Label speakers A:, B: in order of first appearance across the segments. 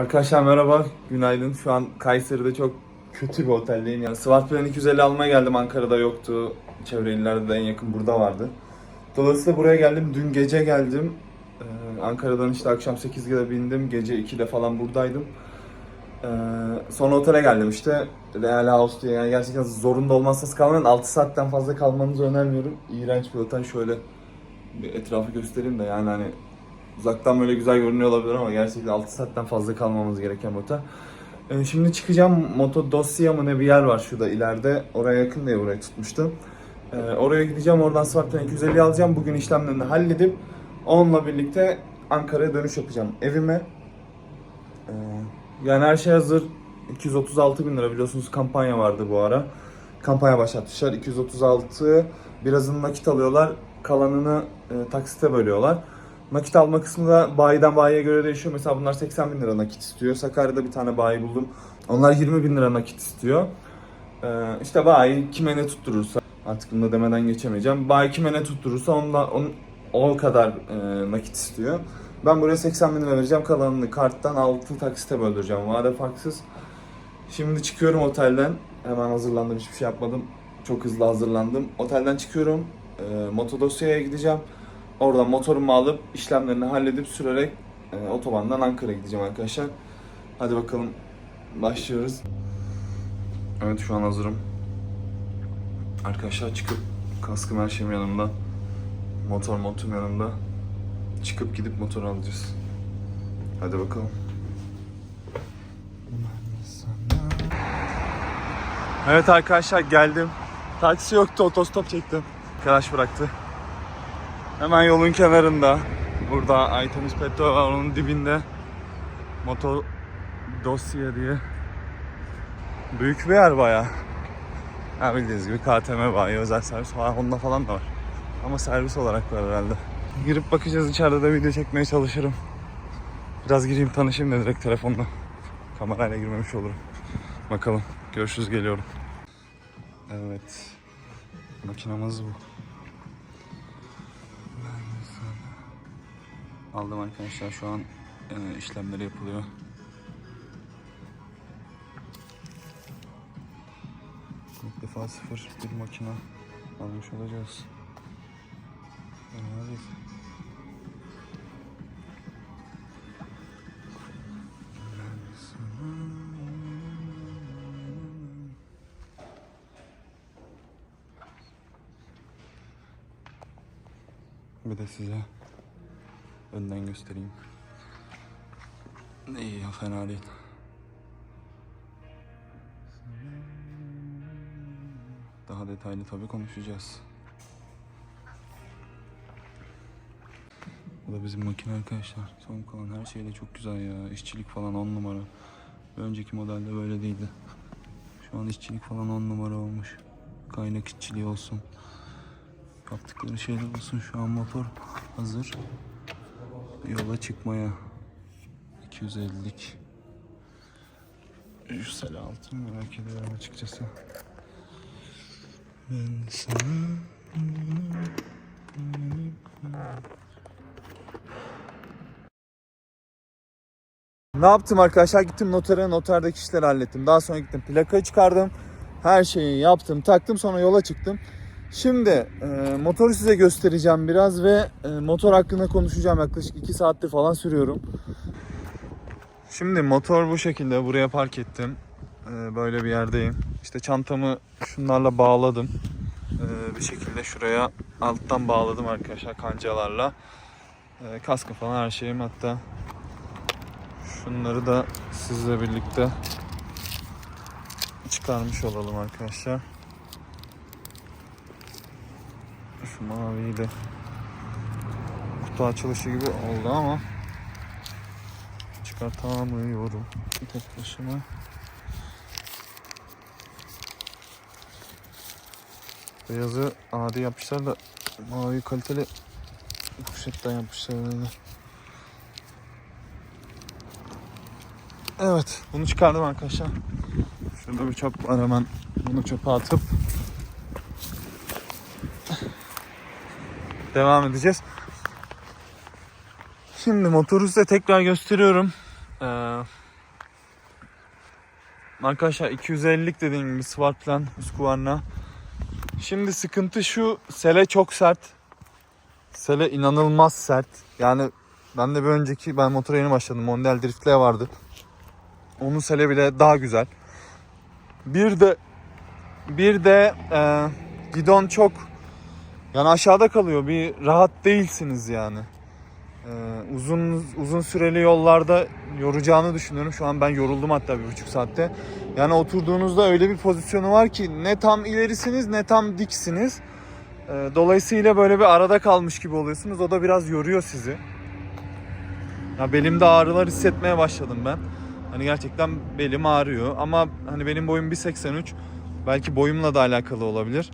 A: Arkadaşlar merhaba, günaydın. Şu an Kayseri'de çok kötü bir oteldeyim. Yani Swat Plan 250 almaya geldim. Ankara'da yoktu. Çevre illerde de en yakın burada vardı. Dolayısıyla buraya geldim. Dün gece geldim. Ee, Ankara'dan işte akşam 8'de bindim. Gece 2'de falan buradaydım. Ee, sonra otele geldim işte. Real House diye yani gerçekten zorunda olmazsanız kalmayın. 6 saatten fazla kalmanızı önermiyorum. İğrenç bir otel. Şöyle bir etrafı göstereyim de yani hani uzaktan böyle güzel görünüyor olabilir ama gerçekten 6 saatten fazla kalmamız gereken otel. Ee, şimdi çıkacağım Moto Dosya mı ne bir yer var şurada ileride. Oraya yakın diye burayı tutmuştum. Ee, oraya gideceğim oradan Spark'tan 250 alacağım. Bugün işlemlerini halledip onunla birlikte Ankara'ya dönüş yapacağım evime. Ee, yani her şey hazır. 236 bin lira biliyorsunuz kampanya vardı bu ara. Kampanya başlatmışlar. 236 birazını nakit alıyorlar. Kalanını e, taksite bölüyorlar. Nakit alma kısmı da bayiden bayiye göre değişiyor. Mesela bunlar 80 bin lira nakit istiyor. Sakarya'da bir tane bayi buldum. Onlar 20 bin lira nakit istiyor. Ee, işte bayi kime ne tutturursa artık bunu demeden geçemeyeceğim. Bayi kime ne tutturursa onunla, onun, o kadar e, nakit istiyor. Ben buraya 80 bin lira vereceğim. Kalanını karttan 6 taksite böldüreceğim. Vade farksız. Şimdi çıkıyorum otelden. Hemen hazırlandım. Hiçbir şey yapmadım. Çok hızlı hazırlandım. Otelden çıkıyorum. E, Motodosya'ya gideceğim. Oradan motorumu alıp işlemlerini halledip sürerek e, otobandan Ankara'ya gideceğim arkadaşlar. Hadi bakalım başlıyoruz. Evet şu an hazırım. Arkadaşlar çıkıp kaskım her şeyim yanımda. Motor montum yanımda. Çıkıp gidip motor alacağız. Hadi bakalım. Evet arkadaşlar geldim. Taksi yoktu otostop çektim. Arkadaş bıraktı. Hemen yolun kenarında. Burada Aytemiz Petrol var onun dibinde. Motor dosya diye. Büyük bir yer baya. Ha bildiğiniz gibi KTM bayi özel servis var. Honda falan da var. Ama servis olarak var herhalde. Girip bakacağız içeride de video çekmeye çalışırım. Biraz gireyim tanışayım da direkt telefonla. Kamerayla girmemiş olurum. Bakalım. Görüşürüz geliyorum. Evet. Makinamız bu. Aldım arkadaşlar şu an e, işlemleri yapılıyor. İlk defa sıfır bir makine almış olacağız. Fena. Bir de size önden göstereyim. İyi ya fena değil. Daha detaylı tabii konuşacağız. Bu da bizim makine arkadaşlar. Son kalan her şey de çok güzel ya. İşçilik falan on numara. Önceki modelde böyle değildi. Şu an işçilik falan on numara olmuş. Kaynak işçiliği olsun. Yaptıkları şeyler olsun. Şu an motor hazır. Yola çıkmaya. 250'lik. Şu sel altını merak ediyorum açıkçası. Ben sana... Ne yaptım arkadaşlar? Gittim notere, noterdeki işleri hallettim. Daha sonra gittim plakayı çıkardım. Her şeyi yaptım, taktım sonra yola çıktım. Şimdi e, motoru size göstereceğim biraz ve e, motor hakkında konuşacağım. Yaklaşık 2 saattir falan sürüyorum. Şimdi motor bu şekilde buraya park ettim. E, böyle bir yerdeyim. İşte çantamı şunlarla bağladım. E, bir şekilde şuraya alttan bağladım arkadaşlar kancalarla. E, kaskı falan her şeyim hatta. Şunları da sizle birlikte çıkarmış olalım arkadaşlar. Şu maviyi de kutu açılışı gibi oldu ama çıkartamıyorum tek başıma. Beyazı adi yapmışlar da mavi kaliteli poşetten yapmışlar herhalde. Evet bunu çıkardım arkadaşlar. Şurada bir çöp var hemen bunu çöpe atıp devam edeceğiz. Şimdi motoru size tekrar gösteriyorum. Ee, arkadaşlar 250'lik dediğim gibi Swartplan Husqvarna. Şimdi sıkıntı şu sele çok sert. Sele inanılmaz sert. Yani ben de bir önceki ben motora yeni başladım. Mondial Drift'le vardı. Onun sele bile daha güzel. Bir de bir de e, gidon çok yani aşağıda kalıyor. Bir rahat değilsiniz yani. E, uzun uzun süreli yollarda yoracağını düşünüyorum. Şu an ben yoruldum hatta bir buçuk saatte. Yani oturduğunuzda öyle bir pozisyonu var ki ne tam ilerisiniz ne tam diksiniz. E, dolayısıyla böyle bir arada kalmış gibi oluyorsunuz. O da biraz yoruyor sizi. Ya belimde ağrılar hissetmeye başladım ben. Hani gerçekten belim ağrıyor ama hani benim boyum 1.83. Belki boyumla da alakalı olabilir.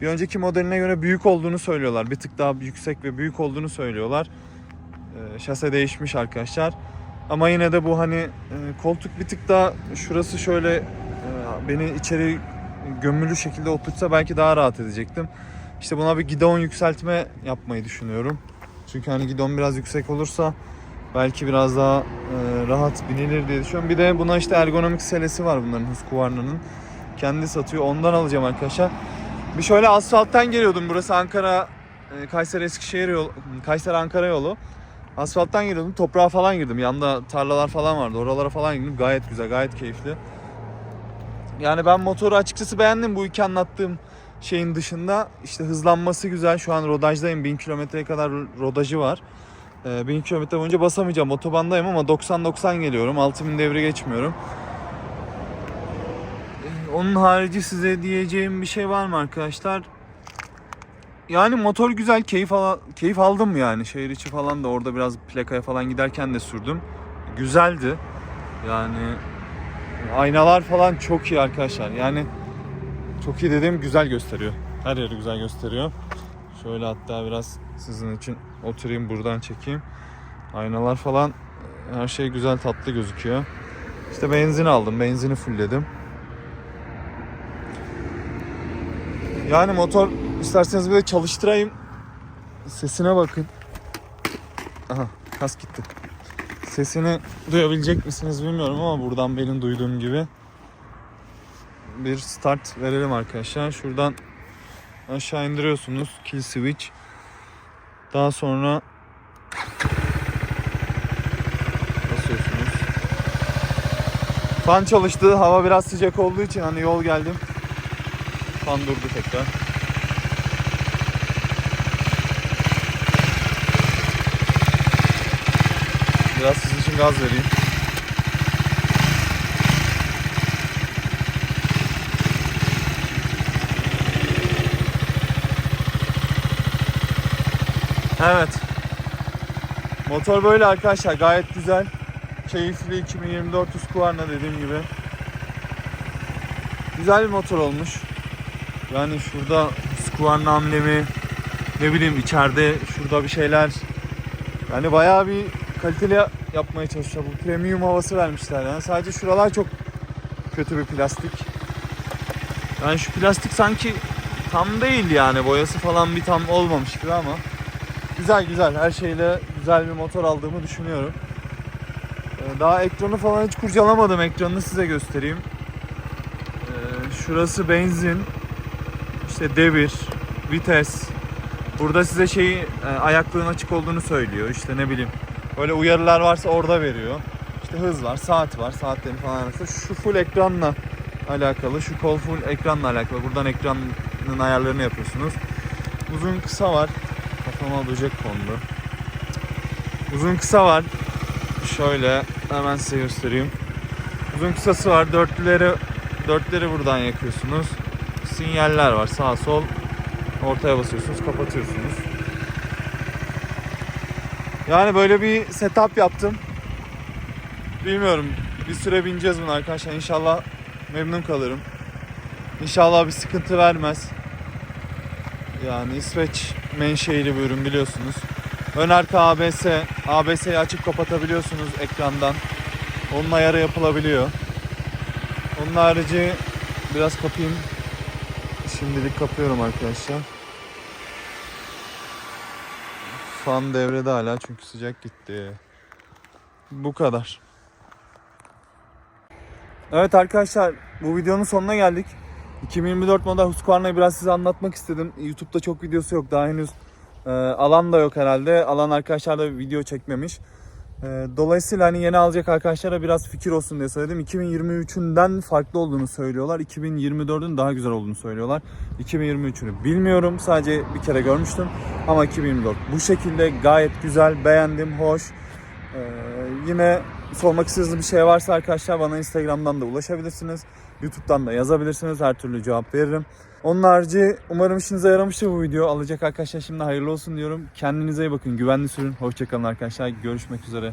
A: Bir önceki modeline göre büyük olduğunu söylüyorlar. Bir tık daha yüksek ve büyük olduğunu söylüyorlar. Ee, şase değişmiş arkadaşlar. Ama yine de bu hani e, koltuk bir tık daha şurası şöyle e, beni içeri gömülü şekilde oturtsa belki daha rahat edecektim. İşte buna bir gidon yükseltme yapmayı düşünüyorum. Çünkü hani gidon biraz yüksek olursa belki biraz daha e, rahat binilir diye düşünüyorum. Bir de buna işte ergonomik selesi var bunların Husqvarna'nın. Kendi satıyor. Ondan alacağım arkadaşlar. Bir şöyle asfalttan geliyordum. Burası Ankara e, Kayseri Eskişehir yolu, Kayseri Ankara yolu. Asfalttan geliyordum. Toprağa falan girdim. Yanında tarlalar falan vardı. Oralara falan girdim. Gayet güzel, gayet keyifli. Yani ben motoru açıkçası beğendim bu iki anlattığım şeyin dışında. işte hızlanması güzel. Şu an rodajdayım. 1000 kilometreye kadar rodajı var. Ee, 1000 kilometre boyunca basamayacağım. Otobandayım ama 90-90 geliyorum. 6000 devre geçmiyorum. Onun harici size diyeceğim bir şey var mı arkadaşlar? Yani motor güzel, keyif al keyif aldım yani. Şehir içi falan da orada biraz plakaya falan giderken de sürdüm. Güzeldi. Yani aynalar falan çok iyi arkadaşlar. Yani çok iyi dediğim güzel gösteriyor. Her yeri güzel gösteriyor. Şöyle hatta biraz sizin için oturayım buradan çekeyim. Aynalar falan her şey güzel tatlı gözüküyor. İşte benzin aldım. Benzini fullledim. Yani motor isterseniz de çalıştırayım. Sesine bakın. Aha kas gitti. Sesini duyabilecek misiniz bilmiyorum ama buradan benim duyduğum gibi bir start verelim arkadaşlar. Şuradan aşağı indiriyorsunuz. Kill switch. Daha sonra basıyorsunuz. Fan çalıştı. Hava biraz sıcak olduğu için hani yol geldim. Fan durdu tekrar. Biraz sizin için gaz vereyim. Evet. Motor böyle arkadaşlar gayet güzel. Keyifli 2024 Husqvarna dediğim gibi. Güzel bir motor olmuş. Yani şurada Husqvarna amblemi ne bileyim içeride şurada bir şeyler yani bayağı bir kaliteli yapmaya çalışıyor. Bu premium havası vermişler yani. Sadece şuralar çok kötü bir plastik. Yani şu plastik sanki tam değil yani. Boyası falan bir tam olmamış gibi ama güzel güzel. Her şeyle güzel bir motor aldığımı düşünüyorum. Ee, Daha ekranı falan hiç kurcalamadım. Ekranını size göstereyim. Ee, Şurası benzin. İşte devir, vites. Burada size şeyi e, ayaklığın açık olduğunu söylüyor. İşte ne bileyim. Böyle uyarılar varsa orada veriyor. İşte hız var, saat var, saatlerin falan arasında. Şu full ekranla alakalı, şu kol full ekranla alakalı. Buradan ekranın ayarlarını yapıyorsunuz. Uzun kısa var. Kafama böcek kondu. Uzun kısa var. Şöyle hemen size göstereyim. Uzun kısası var. Dörtlüleri dörtleri buradan yakıyorsunuz. Sinyaller var. Sağ sol ortaya basıyorsunuz, kapatıyorsunuz. Yani böyle bir setup yaptım. Bilmiyorum. Bir süre bineceğiz bunu arkadaşlar. İnşallah memnun kalırım. İnşallah bir sıkıntı vermez. Yani İsveç menşeili bir ürün biliyorsunuz. Ön arka ABS, ABS'yi açıp kapatabiliyorsunuz ekrandan. Onun ayarı yapılabiliyor. Onun harici biraz kapayım. Şimdilik kapıyorum arkadaşlar. Fan devrede hala çünkü sıcak gitti. Bu kadar. Evet arkadaşlar bu videonun sonuna geldik. 2024 model Husqvarna'yı biraz size anlatmak istedim. YouTube'da çok videosu yok daha henüz. e, alan da yok herhalde. Alan arkadaşlar da video çekmemiş. E, dolayısıyla hani yeni alacak arkadaşlara biraz fikir olsun diye söyledim. 2023'ünden farklı olduğunu söylüyorlar. 2024'ün daha güzel olduğunu söylüyorlar. 2023'ünü bilmiyorum. Sadece bir kere görmüştüm. Ama 2024 bu şekilde gayet güzel, beğendim, hoş. Ee, yine sormak istediğiniz bir şey varsa arkadaşlar bana Instagram'dan da ulaşabilirsiniz. YouTube'dan da yazabilirsiniz. Her türlü cevap veririm. Onun harici umarım işinize yaramıştır bu video. Alacak arkadaşlar şimdi hayırlı olsun diyorum. Kendinize iyi bakın. Güvenli sürün. Hoşçakalın arkadaşlar. Görüşmek üzere.